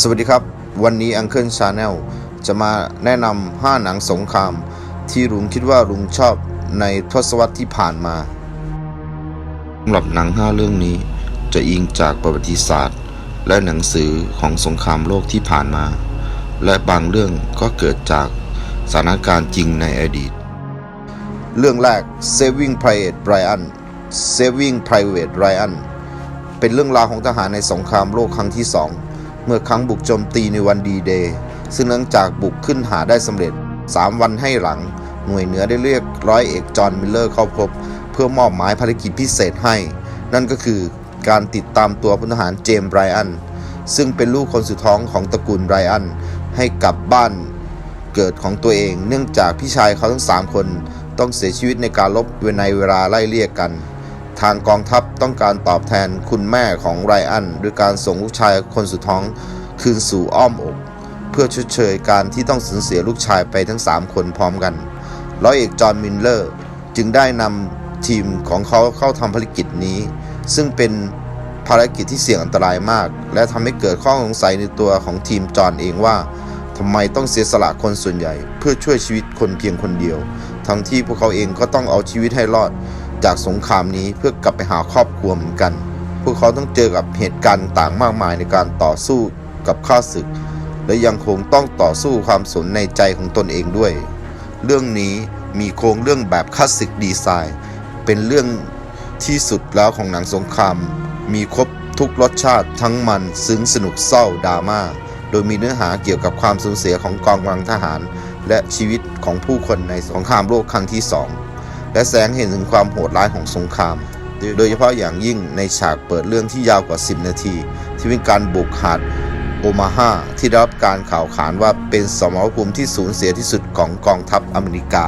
สวัสดีครับ วันนี้ Uncle Channel จะมาแนะนำ5หนังสงคราม ที่ลุงคิดว่าลุงชอบในทศวรรษที่ผ่านมาสำหรับหนัง 5 เรื่องนี้ จะอิงจากประวัติศาสตร์ และหนังสือของสงครามโลกที่ผ่านมา และบางเรื่องก็เกิดจากสถานการณ์จริงในอดีต เรื่องแรก Saving Private Ryan Saving Private Ryan เป็นเรื่องราวของทหารในสงครามโลกครั้งที่สอง เมื่อครั้งบุกโจมตีในวันดีเดย์ซึ่งหลังจากบุกขึ้นหาได้สำเร็จ 3 วันให้หลัง หน่วยเหนือได้เรียกร้อยเอกจอห์นมิลเลอร์เข้าพบ เพื่อมอบหมายภารกิจพิเศษให้ นั่นก็คือการติดตามตัวพลทหารเจมส์ไรอันซึ่งเป็นลูกคนสุดท้องของตระกูลไรอันให้กลับบ้านเกิดของตัวเอง เนื่องจากพี่ชายเขาทั้ง 3 คนต้องเสียชีวิตในการลบในเวลาไล่เลี่ยกัน ทางกองทัพต้องการตอบแทนคุณแม่ของไรอันด้วยการส่งลูกชายคนสุดท้องคืนสู่อ้อมอก เพื่อชดเชยการที่ต้องสูญเสียลูกชายไปทั้ง 3 คนพร้อมกัน ร้อยเอกจอห์นมินเลอร์ จึงได้นำทีมของเขาเข้าทำภารกิจนี้ ซึ่งเป็นภารกิจที่เสี่ยงอันตรายมาก และทำให้เกิดข้อสงสัยในตัวของทีมจอห์นเองว่าทำไมต้องเสียสละคนส่วนใหญ่ เพื่อช่วยชีวิตคนเพียงคนเดียว ทั้งที่พวกเขาเองก็ต้องเอาชีวิตให้รอด จากสงครามนี้เพื่อกลับไปหาครอบครัวเหมือนกัน พวกเขาต้องเจอกับเหตุการณ์ต่างมากมายในการต่อสู้กับข้าศึก และยังคงต้องต่อสู้ความสนในใจของตนเองด้วย เรื่องนี้มีโครงเรื่องแบบคลาสสิกดีไซน์ เป็นเรื่องที่สุดแล้วของหนังสงคราม มีครบทุกรสชาติทั้งมันซึ้งสนุกเศร้าดราม่า โดยมีเนื้อหาเกี่ยวกับความสูญเสียของกองกำลังทหาร และชีวิตของผู้คนในสงครามโลกครั้งที่สอง และแสงเห็นถึงความโหดร้ายของสงคราม โดยเฉพาะอย่างยิ่งในฉากเปิดเรื่องที่ยาวกว่า 10 นาที ที่เป็นการบุกหาดโอมาฮาที่ได้รับการข่าวขานว่าเป็นสมรภูมิที่สูญเสียที่สุดของกองทัพอเมริกา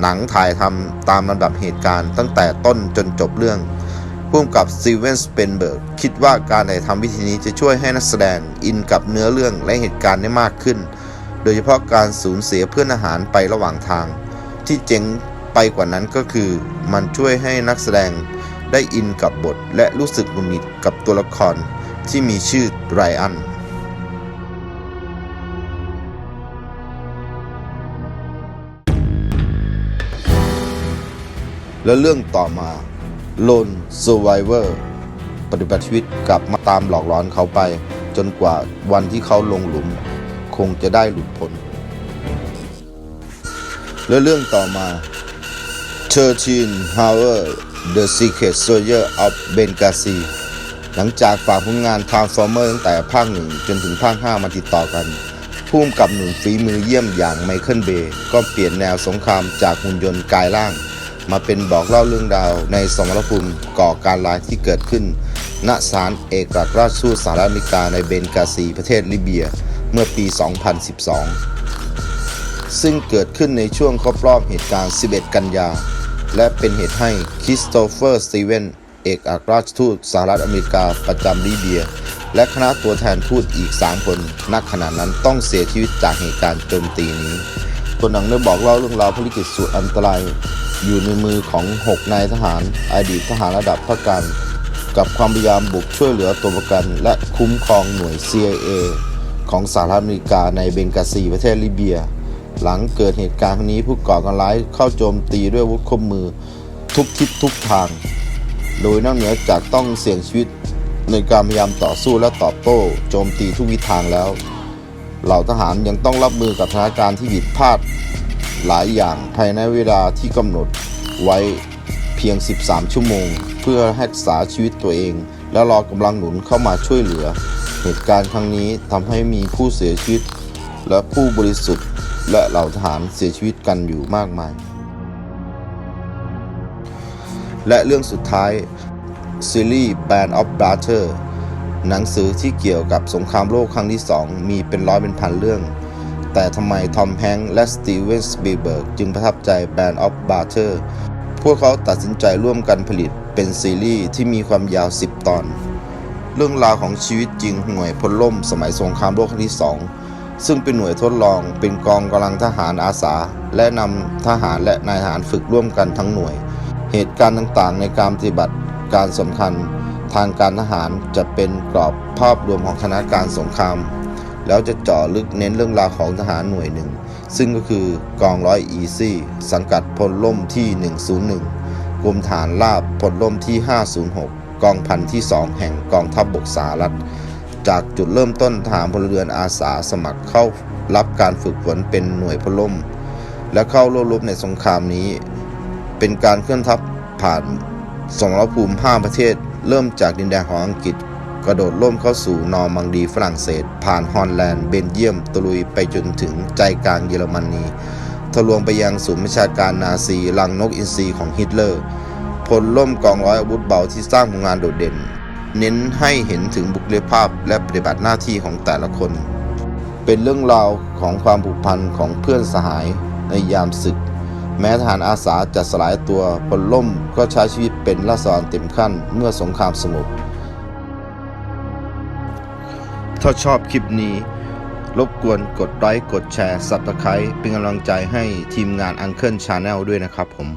หนังถ่ายทำตามลำดับเหตุการณ์ตั้งแต่ต้นจนจบเรื่องร่วมกับซีเวนสเปนเบิร์กคิดว่าการถ่ายทำวิธีนี้จะช่วยให้นักแสดงอินกับเนื้อเรื่องและเหตุการณ์ได้มากขึ้น โดยเฉพาะการสูญเสียเพื่อนอาหารไประหว่างทาง ที่เจ๋ง ไปกว่านั้นก็คือ มันช่วยให้นักแสดงได้อินกับบท และรู้สึกหงุดหงิดกับตัวละครที่มีชื่อไรอันและเรื่องต่อมา Lone Survivor ปฏิบัติชีวิตกลับมาตามหลอกหลอนเขาไป จนกว่าวันที่เขาลงหลุม คงจะได้หลุดพ้นและเรื่องต่อมา 13 Hour The Secret Soldier of Benghazi หลังจากฝากผลงาน Transformer ตั้งแต่ภาคหนึ่งจนถึงภาค 5 มาติดต่อกันผู้กำกับหนุ่มฝีมือเยี่ยมอย่างไมเคิลเบย์ก็เปลี่ยนแนวสงครามจากหุ่นยนต์กายร่าง มาเป็นบอกเล่าเรื่องราวในสมรภูมิก่อการร้ายที่เกิดขึ้น ณศาลเอกอัครราชทูตสหรัฐอเมริกาในเบนกาซีประเทศลิเบีย เมื่อปี 2012ซึ่งเกิดขึ้นในช่วงครบรอบเหตุการณ์ 11 กันยา และเป็นเหตุให้คริสโตเฟอร์สตีเวนเอกอัครราชทูตสหรัฐอเมริกาประจำลิเบีย และคณะตัวแทนทูตอีก 3 คนณขณะนั้นต้องเสียชีวิตจากเหตุการณ์โจมตีนี้ตัวหนังได้บอกเล่าเรื่องราวภารกิจสุดอันตราย อยู่ในมือของ 6 นายทหาร อดีตทหารระดับพระการกับความพยายามบุกช่วยเหลือตัวประกัน และคุ้มครองหน่วย CIA ของสหรัฐอเมริกาในเบงกาซีประเทศลิเบีย หลังเกิดเหตุการณ์ครั้งนี้ผู้ก่อการร้ายเข้าโจมตีด้วยอาวุธคมมือทุกทิศทุกทาง โดยนอกเหนือจากต้องเสี่ยงชีวิตในการพยายามต่อสู้และตอบโต้ โจมตีทุกวิถีทางแล้ว เหล่าทหารยังต้องรับมือกับสถานการณ์ที่ผิดพลาดหลายอย่างภายในเวลาที่กำหนดไว้เพียง 13 ชั่วโมง เพื่อรักษาชีวิตตัวเอง และรอกำลังหนุนเข้ามาช่วยเหลือ เหตุการณ์ครั้งนี้ทำให้มีผู้เสียชีวิต และผู้บริสุทธิ์ และเหล่าทหารเสียชีวิตกันอยู่มากมาย และเรื่องสุดท้าย ซีรีส์ Band of Brothers หนังสือที่เกี่ยวกับสงครามโลกครั้งที่2มีเป็นร้อยเป็นพันเรื่อง แต่ทำไมทอมแฮงค์และสตีเวนสปีเบิร์กจึงประทับใจ Band of Brothers พวกเขาตัดสินใจร่วมกันผลิตเป็นซีรีส์ที่มีความยาว 10 ตอน เรื่องราวของชีวิตจริงหน่วยพลล่มสมัยสงครามโลกครั้งที่2 ซึ่งเป็นหน่วยทดลองเป็นกองกำลังทหารอาสา และนำทหารและนายทหารฝึกร่วมกันทั้งหน่วย เหตุการณ์ต่างๆ ในการปฏิบัติการสำคัญ ทางการทหารจะเป็นกรอบภาพรวมของคณะการสงครามแล้วจะเจาะลึกเน้นเรื่องราวของทหารหน่วยหนึ่ง ซึ่งก็คือกองร้อยอีซี่สังกัดพลล่มที่ 101 กรมฐานราบพลล่มที่ 506 กองพันที่ 2 แห่งกองทัพบบกสหรัฐ จากจุดเริ่มต้นทหารพลเรือนอาสาสมัครเข้ารับการฝึกฝนเป็นหน่วยพลล่ม และเข้าร่วมรบในสงครามนี้ เป็นการเคลื่อนทัพผ่านสมรภูมิ 5 ประเทศ เริ่มจากดินแดนของอังกฤษ กระโดดล่มเข้าสู่นอร์มังดีฝรั่งเศส ผ่านฮอลแลนด์เบนเยียมตะลุยไปจนถึงใจกลางเยอรมนีทะลวงไปยังศูนย์ประชาการนาซีลังนกอินทรีของฮิตเลอร์พลล่มกองร้อยอาวุธเบาที่สร้างผลงานโดดเด่น เน้นให้เห็นถึงบุคลิกภาพและปฏิบัติหน้าที่ของแต่ละคน เป็นเรื่องราวของความผูกพันของเพื่อนสหายในยามศึก แม้ทหารอาสาจะสลายตัวพลล่มก็ใช้ชีวิตเป็นราษฎรเต็มขั้นเมื่อสงครามสงบถ้าชอบคลิปนี้ รบกวนกดไลค์กดแชร์ สับตะไคร้เป็นกำลังใจให้ทีมงาน Uncle Channel ด้วยนะครับผม